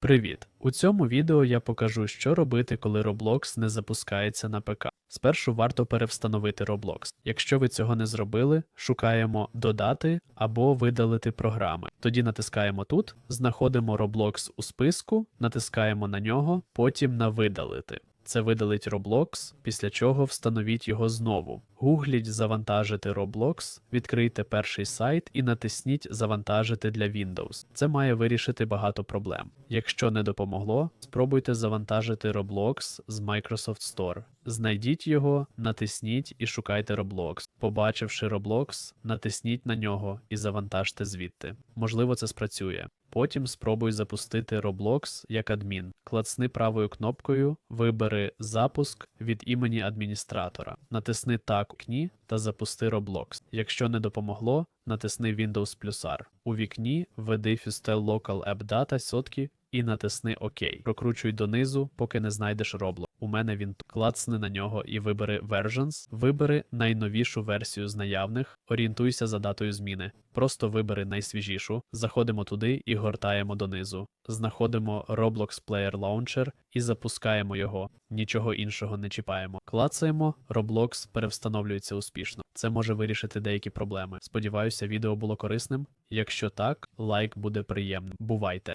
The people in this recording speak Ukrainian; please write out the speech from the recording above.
Привіт! У цьому відео я покажу, що робити, коли Roblox не запускається на ПК. Спершу варто перевстановити Roblox. Якщо ви цього не зробили, шукаємо додати або видалити програми. Тоді натискаємо тут, знаходимо Roblox у списку, натискаємо на нього, потім на видалити. Це видалить Roblox, після чого встановіть його знову. Гугліть завантажити Roblox, відкрийте перший сайт і натисніть Завантажити для Windows. Це має вирішити багато проблем. Якщо не допомогло, спробуйте завантажити Roblox з Microsoft Store. Знайдіть його, натисніть і шукайте Roblox. Побачивши Roblox, натисніть на нього і завантажте звідти. Можливо, це спрацює. Потім спробуй запустити Roblox як адмін. Клацни правою кнопкою, вибери Запуск від імені адміністратора. Натисни так у та запусти Roblox. Якщо не допомогло, натисни Windows плюс R. У вікні введи Fustel Local App Data сотки і натисни ОК. Прокручуй донизу, поки не знайдеш Roblox. У мене він клацни на нього і вибери Versions. Вибери найновішу версію з наявних, орієнтуйся за датою зміни. Просто вибери найсвіжішу, заходимо туди і гортаємо донизу. Знаходимо Roblox Player Launcher і запускаємо його. Нічого іншого не чіпаємо. Клацаємо, Roblox перевстановлюється успішно. Це може вирішити деякі проблеми. Сподіваюся, відео було корисним. Якщо так, лайк буде приємним. Бувайте!